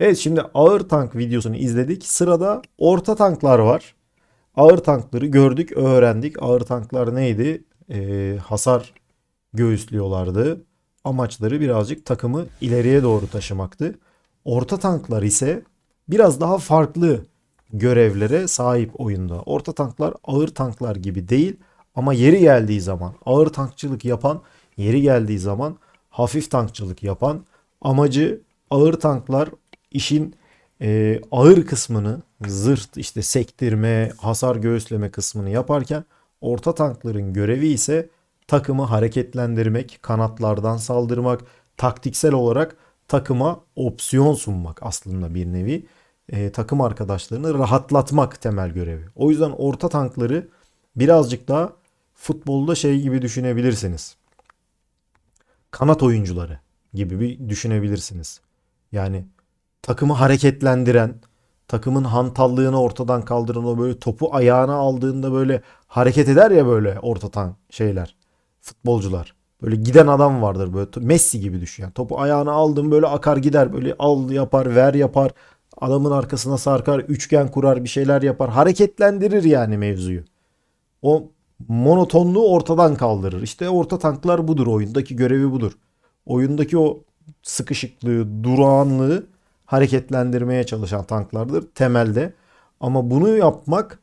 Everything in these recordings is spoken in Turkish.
Evet şimdi ağır tank videosunu izledik. Sırada orta tanklar var. Ağır tankları gördük, öğrendik. Ağır tanklar neydi? Ee, hasar göğüslüyorlardı. Amaçları birazcık takımı ileriye doğru taşımaktı. Orta tanklar ise biraz daha farklı görevlere sahip oyunda. Orta tanklar ağır tanklar gibi değil ama yeri geldiği zaman ağır tankçılık yapan, yeri geldiği zaman hafif tankçılık yapan amacı ağır tanklar işin e, ağır kısmını zırh işte sektirme, hasar göğüsleme kısmını yaparken orta tankların görevi ise takımı hareketlendirmek, kanatlardan saldırmak, taktiksel olarak takıma opsiyon sunmak aslında bir nevi. E, takım arkadaşlarını rahatlatmak temel görevi. O yüzden orta tankları birazcık daha futbolda şey gibi düşünebilirsiniz. Kanat oyuncuları gibi bir düşünebilirsiniz. Yani takımı hareketlendiren, takımın hantallığını ortadan kaldıran o böyle topu ayağına aldığında böyle hareket eder ya böyle ortadan şeyler, futbolcular. Böyle giden adam vardır böyle Messi gibi düşün. Yani topu ayağına aldım böyle akar gider böyle al yapar ver yapar adamın arkasına sarkar üçgen kurar bir şeyler yapar hareketlendirir yani mevzuyu. O monotonluğu ortadan kaldırır. İşte orta tanklar budur oyundaki görevi budur. Oyundaki o sıkışıklığı, durağanlığı hareketlendirmeye çalışan tanklardır temelde. Ama bunu yapmak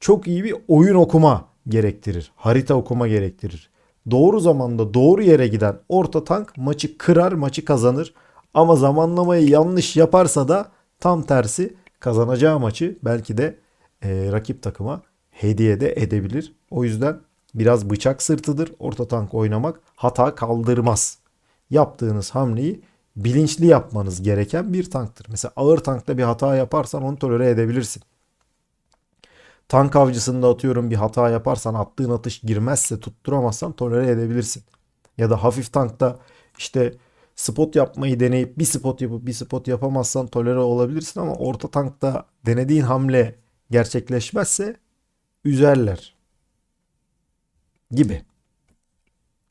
çok iyi bir oyun okuma gerektirir. Harita okuma gerektirir. Doğru zamanda doğru yere giden orta tank maçı kırar, maçı kazanır. Ama zamanlamayı yanlış yaparsa da tam tersi kazanacağı maçı belki de e, rakip takıma hediye de edebilir. O yüzden biraz bıçak sırtıdır orta tank oynamak. Hata kaldırmaz. Yaptığınız hamleyi bilinçli yapmanız gereken bir tanktır. Mesela ağır tankta bir hata yaparsan onu tolere edebilirsin. Tank avcısında atıyorum bir hata yaparsan attığın atış girmezse tutturamazsan tolere edebilirsin. Ya da hafif tankta işte spot yapmayı deneyip bir spot yapıp bir spot yapamazsan tolere olabilirsin ama orta tankta denediğin hamle gerçekleşmezse üzerler gibi.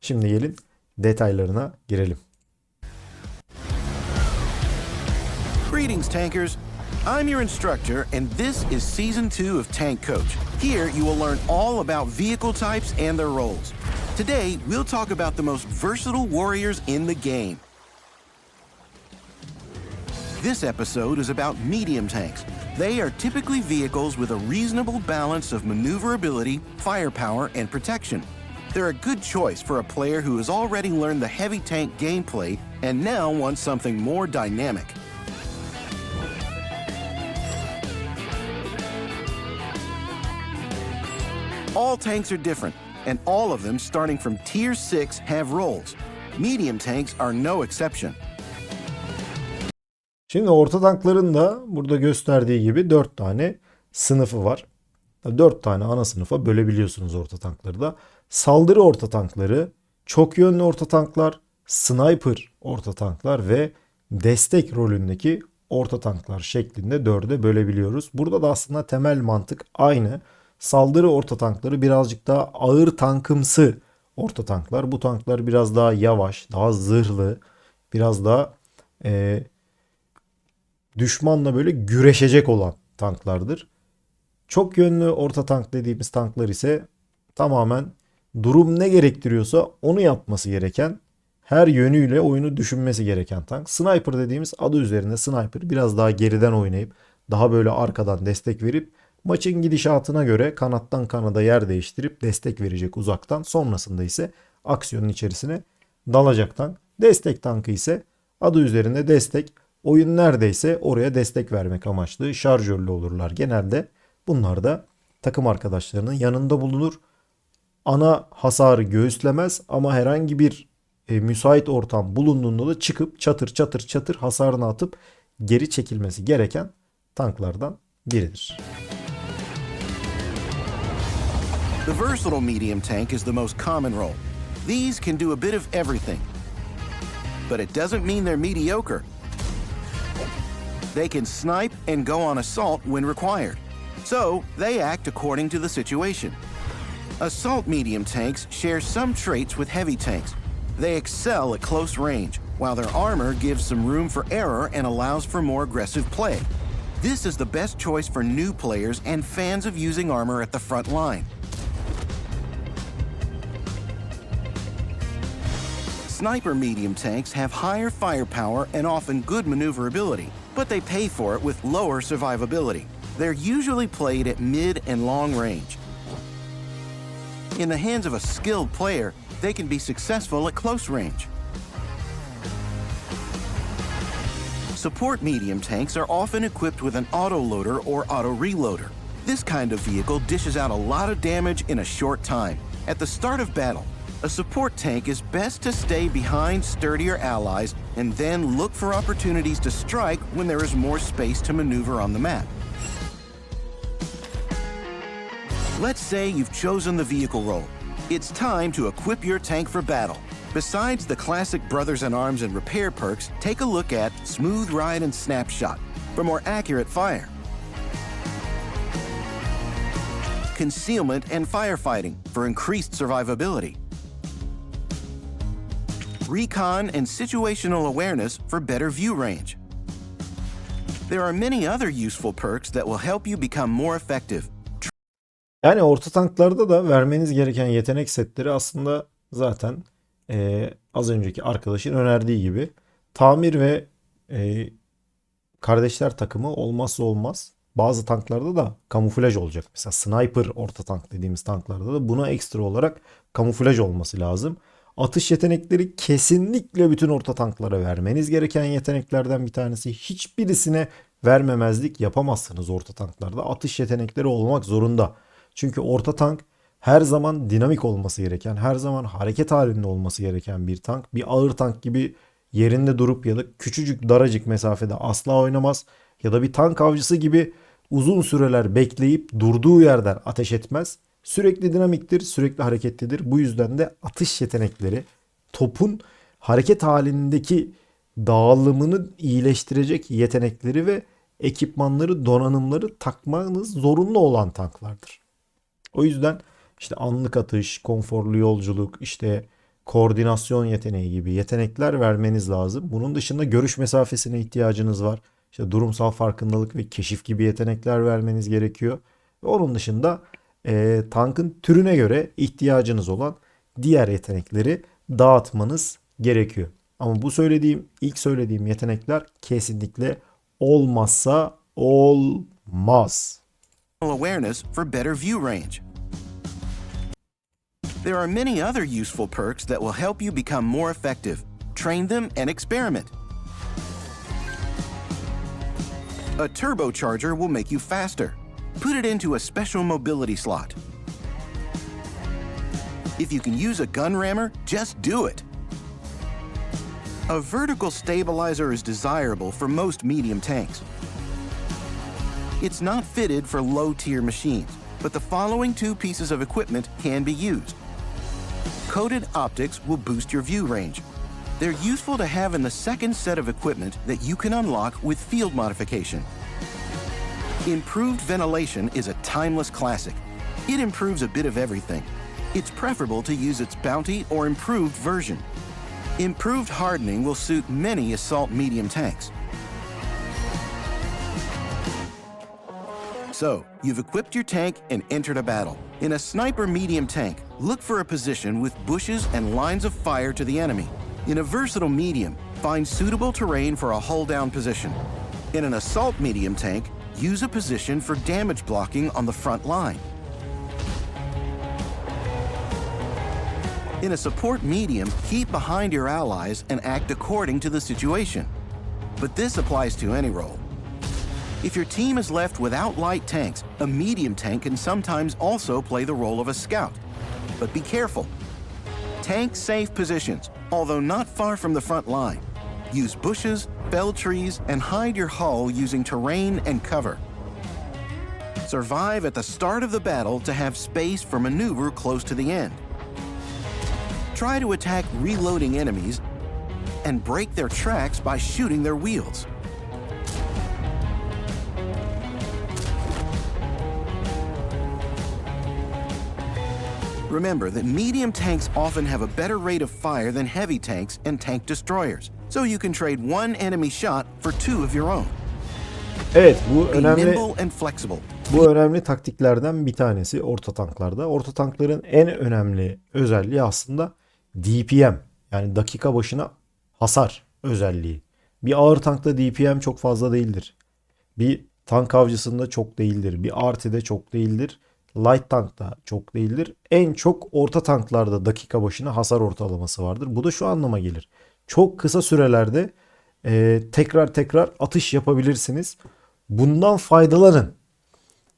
Şimdi gelin detaylarına girelim. Greetings, tankers. I'm your instructor, and this is Season 2 of Tank Coach. Here, you will learn all about vehicle types and their roles. Today, we'll talk about the most versatile warriors in the game. This episode is about medium tanks. They are typically vehicles with a reasonable balance of maneuverability, firepower, and protection. They're a good choice for a player who has already learned the heavy tank gameplay and now wants something more dynamic. All tanks are different, and all of them, starting from Tier 6, have roles. Medium tanks are no exception. Şimdi orta tankların da burada gösterdiği gibi 4 tane sınıfı var. 4 tane ana sınıfa bölebiliyorsunuz orta tankları da. Saldırı orta tankları, çok yönlü orta tanklar, sniper orta tanklar ve destek rolündeki orta tanklar şeklinde 4'e bölebiliyoruz. Burada da aslında temel mantık aynı. Saldırı orta tankları birazcık daha ağır tankımsı orta tanklar. Bu tanklar biraz daha yavaş, daha zırhlı, biraz daha e, düşmanla böyle güreşecek olan tanklardır. Çok yönlü orta tank dediğimiz tanklar ise tamamen durum ne gerektiriyorsa onu yapması gereken her yönüyle oyunu düşünmesi gereken tank. Sniper dediğimiz adı üzerinde sniper biraz daha geriden oynayıp daha böyle arkadan destek verip maçın gidişatına göre kanattan kanada yer değiştirip destek verecek uzaktan. Sonrasında ise aksiyonun içerisine dalacak tank. Destek tankı ise adı üzerinde destek oyun neredeyse oraya destek vermek amaçlı şarjörlü olurlar genelde. Bunlar da takım arkadaşlarının yanında bulunur. Ana hasarı göğüslemez ama herhangi bir e, müsait ortam bulunduğunda da çıkıp çatır çatır çatır hasarını atıp geri çekilmesi gereken tanklardan biridir. The versatile medium tank is the most common role. These can do a bit of everything. But it doesn't mean they're mediocre. They can snipe and go on assault when required. So, they act according to the situation. Assault medium tanks share some traits with heavy tanks. They excel at close range, while their armor gives some room for error and allows for more aggressive play. This is the best choice for new players and fans of using armor at the front line. Sniper medium tanks have higher firepower and often good maneuverability, but they pay for it with lower survivability. They're usually played at mid and long range. In the hands of a skilled player, they can be successful at close range. Support medium tanks are often equipped with an autoloader or auto reloader. This kind of vehicle dishes out a lot of damage in a short time. At the start of battle, a support tank is best to stay behind sturdier allies and then look for opportunities to strike when there is more space to maneuver on the map. Let's say you've chosen the vehicle role. It's time to equip your tank for battle. Besides the classic Brothers in Arms and repair perks, take a look at Smooth Ride and Snapshot for more accurate fire. Concealment and firefighting for increased survivability. Recon and situational awareness for better view range. There are many other useful perks that will help you become more effective. Yani orta tanklarda da vermeniz gereken yetenek setleri aslında zaten eee, az önceki arkadaşın önerdiği gibi tamir ve eee, kardeşler takımı olmazsa olmaz. Bazı tanklarda da kamuflaj olacak. Mesela sniper orta tank dediğimiz tanklarda da buna ekstra olarak kamuflaj olması lazım. Atış yetenekleri kesinlikle bütün orta tanklara vermeniz gereken yeteneklerden bir tanesi. Hiçbirisine vermemezlik yapamazsınız orta tanklarda. Atış yetenekleri olmak zorunda. Çünkü orta tank her zaman dinamik olması gereken, her zaman hareket halinde olması gereken bir tank. Bir ağır tank gibi yerinde durup ya da küçücük daracık mesafede asla oynamaz. Ya da bir tank avcısı gibi uzun süreler bekleyip durduğu yerden ateş etmez. Sürekli dinamiktir, sürekli hareketlidir. Bu yüzden de atış yetenekleri topun hareket halindeki dağılımını iyileştirecek yetenekleri ve ekipmanları, donanımları takmanız zorunlu olan tanklardır. O yüzden işte anlık atış, konforlu yolculuk, işte koordinasyon yeteneği gibi yetenekler vermeniz lazım. Bunun dışında görüş mesafesine ihtiyacınız var. İşte durumsal farkındalık ve keşif gibi yetenekler vermeniz gerekiyor. Ve onun dışında e, tankın türüne göre ihtiyacınız olan diğer yetenekleri dağıtmanız gerekiyor. Ama bu söylediğim, ilk söylediğim yetenekler kesinlikle olmazsa olmaz. awareness for better view range. There are many other useful perks that will help you become more effective. Train them and experiment. A turbocharger will make you faster. Put it into a special mobility slot. If you can use a gun rammer, just do it. A vertical stabilizer is desirable for most medium tanks. It's not fitted for low tier machines, but the following two pieces of equipment can be used. Coated optics will boost your view range. They're useful to have in the second set of equipment that you can unlock with field modification. Improved ventilation is a timeless classic. It improves a bit of everything. It's preferable to use its bounty or improved version. Improved hardening will suit many assault medium tanks. So, you've equipped your tank and entered a battle. In a sniper medium tank, look for a position with bushes and lines of fire to the enemy. In a versatile medium, find suitable terrain for a hull down position. In an assault medium tank, use a position for damage blocking on the front line. In a support medium, keep behind your allies and act according to the situation. But this applies to any role. If your team is left without light tanks, a medium tank can sometimes also play the role of a scout. But be careful. Tank safe positions, although not far from the front line. Use bushes, fell trees, and hide your hull using terrain and cover. Survive at the start of the battle to have space for maneuver close to the end. Try to attack reloading enemies and break their tracks by shooting their wheels. Remember that medium tanks often have a better rate of fire than heavy tanks and tank destroyers, so you can trade one enemy shot for two of your own. Evet bu önemli bu önemli taktiklerden bir tanesi orta tanklarda. Orta tankların en önemli özelliği aslında DPM yani dakika başına hasar özelliği. Bir ağır tankta DPM çok fazla değildir. Bir tank avcısında çok değildir. Bir artide çok değildir. Light tankta çok değildir. En çok orta tanklarda dakika başına hasar ortalaması vardır. Bu da şu anlama gelir. Çok kısa sürelerde e, tekrar tekrar atış yapabilirsiniz. Bundan faydalanın.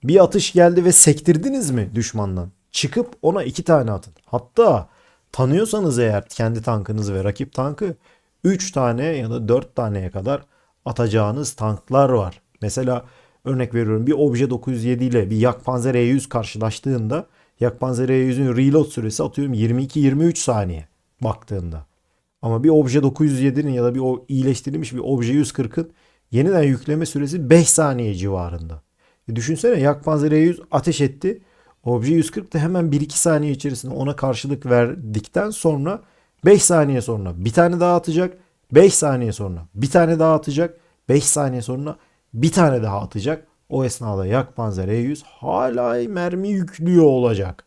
Bir atış geldi ve sektirdiniz mi düşmandan? Çıkıp ona iki tane atın. Hatta tanıyorsanız eğer kendi tankınızı ve rakip tankı 3 tane ya da 4 taneye kadar atacağınız tanklar var. Mesela örnek veriyorum bir Obje 907 ile bir Yakpanzer E100 karşılaştığında Yakpanzer E100'ün reload süresi atıyorum 22-23 saniye baktığında. Ama bir Obje 907'nin ya da bir o iyileştirilmiş bir Obje 140'ın yeniden yükleme süresi 5 saniye civarında. E düşünsene Yakpanzer E100 ateş etti. Obje 140 da hemen 1-2 saniye içerisinde ona karşılık verdikten sonra 5 saniye sonra bir tane daha atacak. 5 saniye sonra bir tane daha atacak. 5 saniye sonra bir tane daha atacak. O esnada Yakpanzer E100 hala mermi yüklüyor olacak.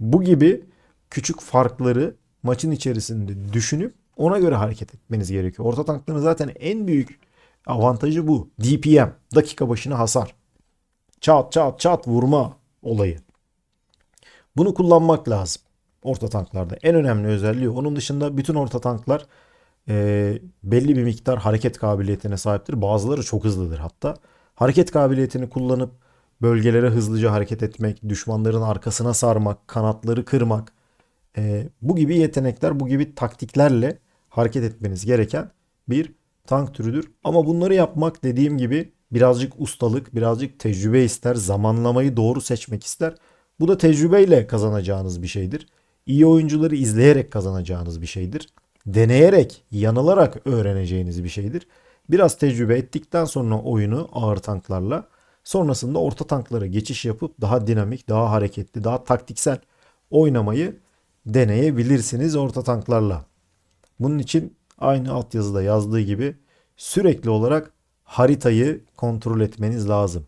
Bu gibi küçük farkları maçın içerisinde düşünüp ona göre hareket etmeniz gerekiyor. Orta tankların zaten en büyük avantajı bu. DPM, dakika başına hasar. Çat çat çat vurma olayı. Bunu kullanmak lazım orta tanklarda. En önemli özelliği onun dışında bütün orta tanklar e, belli bir miktar hareket kabiliyetine sahiptir. Bazıları çok hızlıdır hatta. Hareket kabiliyetini kullanıp bölgelere hızlıca hareket etmek, düşmanların arkasına sarmak, kanatları kırmak, e, bu gibi yetenekler, bu gibi taktiklerle hareket etmeniz gereken bir tank türüdür. Ama bunları yapmak dediğim gibi birazcık ustalık, birazcık tecrübe ister, zamanlamayı doğru seçmek ister. Bu da tecrübeyle kazanacağınız bir şeydir. İyi oyuncuları izleyerek kazanacağınız bir şeydir. Deneyerek, yanılarak öğreneceğiniz bir şeydir. Biraz tecrübe ettikten sonra oyunu ağır tanklarla sonrasında orta tanklara geçiş yapıp daha dinamik, daha hareketli, daha taktiksel oynamayı deneyebilirsiniz orta tanklarla. Bunun için aynı altyazıda yazdığı gibi sürekli olarak haritayı kontrol etmeniz lazım.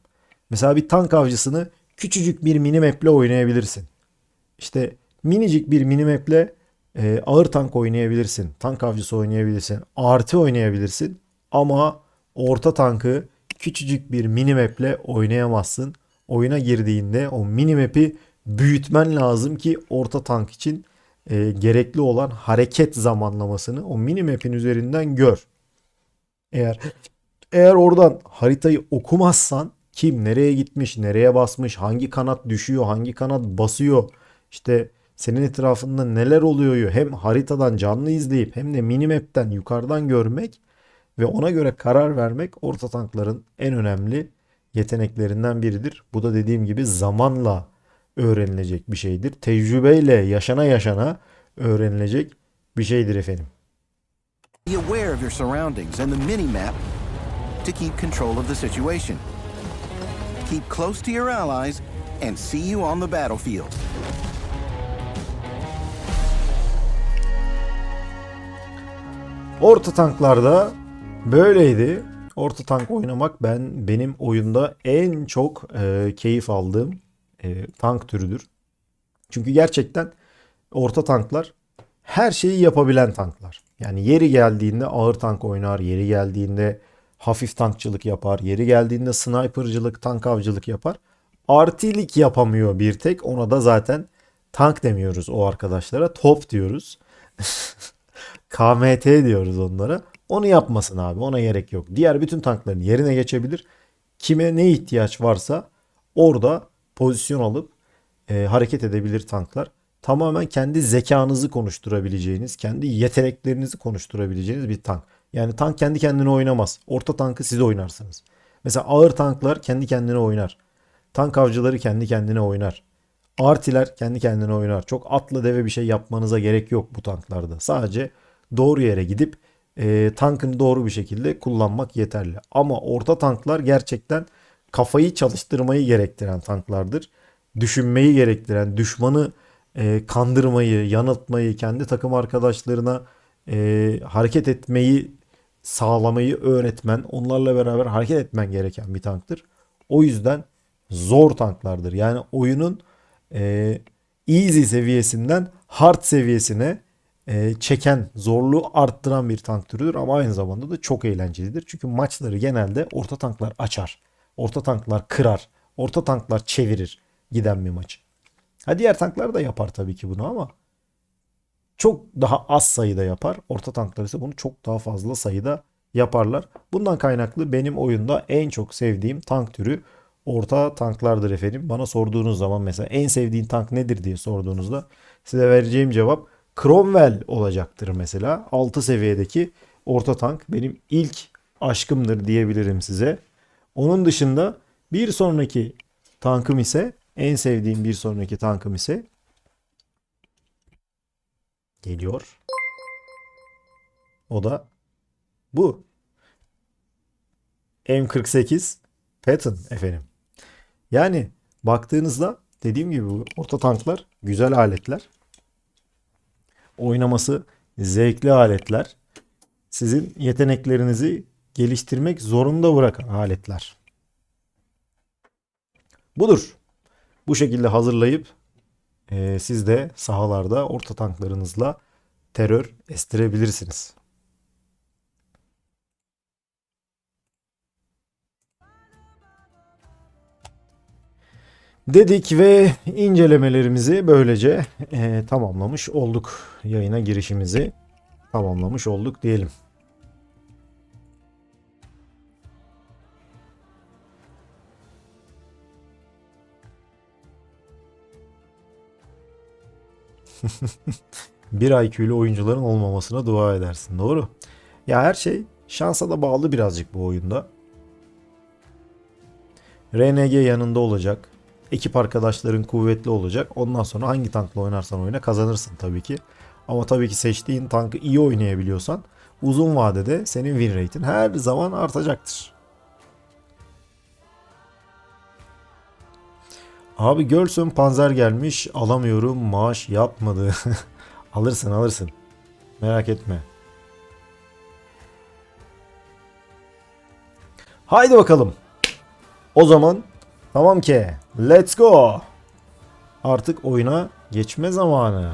Mesela bir tank avcısını küçücük bir minimap'le oynayabilirsin. İşte minicik bir minimap'le e, ağır tank oynayabilirsin. Tank avcısı oynayabilirsin. Artı oynayabilirsin. Ama orta tankı küçücük bir minimap'le oynayamazsın. Oyuna girdiğinde o minimap'i büyütmen lazım ki orta tank için e, gerekli olan hareket zamanlamasını o minimap'in üzerinden gör. Eğer eğer oradan haritayı okumazsan kim nereye gitmiş, nereye basmış, hangi kanat düşüyor, hangi kanat basıyor, işte senin etrafında neler oluyor hem haritadan canlı izleyip hem de minimap'ten yukarıdan görmek ve ona göre karar vermek orta tankların en önemli yeteneklerinden biridir. Bu da dediğim gibi zamanla öğrenilecek bir şeydir. Tecrübeyle yaşana yaşana öğrenilecek bir şeydir efendim. Be aware of your surroundings and the mini-map to keep control of the situation. Keep close to your allies and see you on the battlefield. Orta tanklarda böyleydi. Orta tank oynamak ben benim oyunda en çok e, keyif aldığım e, tank türüdür. Çünkü gerçekten orta tanklar her şeyi yapabilen tanklar. Yani yeri geldiğinde ağır tank oynar, yeri geldiğinde hafif tankçılık yapar, yeri geldiğinde snipercılık, tank avcılık yapar. Artilik yapamıyor bir tek. Ona da zaten tank demiyoruz o arkadaşlara. Top diyoruz. KMT diyoruz onlara. Onu yapmasın abi. Ona gerek yok. Diğer bütün tankların yerine geçebilir. Kime ne ihtiyaç varsa orada pozisyon alıp e, hareket edebilir tanklar. Tamamen kendi zekanızı konuşturabileceğiniz, kendi yeteneklerinizi konuşturabileceğiniz bir tank. Yani tank kendi kendine oynamaz. Orta tankı siz oynarsınız. Mesela ağır tanklar kendi kendine oynar. Tank avcıları kendi kendine oynar. Artiler kendi kendine oynar. Çok atla deve bir şey yapmanıza gerek yok bu tanklarda. Sadece doğru yere gidip e, tankını doğru bir şekilde kullanmak yeterli. Ama orta tanklar gerçekten kafayı çalıştırmayı gerektiren tanklardır. düşünmeyi gerektiren, düşmanı e, kandırmayı, yanıltmayı, kendi takım arkadaşlarına e, hareket etmeyi sağlamayı öğretmen, onlarla beraber hareket etmen gereken bir tanktır. O yüzden zor tanklardır. Yani oyunun e, easy seviyesinden hard seviyesine e, çeken, zorluğu arttıran bir tank türüdür ama aynı zamanda da çok eğlencelidir. Çünkü maçları genelde orta tanklar açar. Orta tanklar kırar. Orta tanklar çevirir giden bir maçı. Ha diğer tanklar da yapar tabii ki bunu ama çok daha az sayıda yapar. Orta tanklar ise bunu çok daha fazla sayıda yaparlar. Bundan kaynaklı benim oyunda en çok sevdiğim tank türü orta tanklardır efendim. Bana sorduğunuz zaman mesela en sevdiğin tank nedir diye sorduğunuzda size vereceğim cevap Cromwell olacaktır mesela. 6 seviyedeki orta tank benim ilk aşkımdır diyebilirim size. Onun dışında bir sonraki tankım ise en sevdiğim bir sonraki tankım ise geliyor. O da bu. M48 Patton efendim. Yani baktığınızda dediğim gibi bu orta tanklar güzel aletler. Oynaması zevkli aletler. Sizin yeteneklerinizi geliştirmek zorunda bırakan aletler. Budur. Bu şekilde hazırlayıp e, siz de sahalarda orta tanklarınızla terör estirebilirsiniz. Dedik ve incelemelerimizi böylece e, tamamlamış olduk. Yayına girişimizi tamamlamış olduk diyelim. bir IQ'lu oyuncuların olmamasına dua edersin. Doğru. Ya her şey şansa da bağlı birazcık bu oyunda. RNG yanında olacak. Ekip arkadaşların kuvvetli olacak. Ondan sonra hangi tankla oynarsan oyna kazanırsın tabii ki. Ama tabii ki seçtiğin tankı iyi oynayabiliyorsan uzun vadede senin win rate'in her zaman artacaktır. Abi Görsün panzer gelmiş alamıyorum maaş yapmadı. alırsın alırsın. Merak etme. Haydi bakalım. O zaman tamam ki let's go. Artık oyuna geçme zamanı.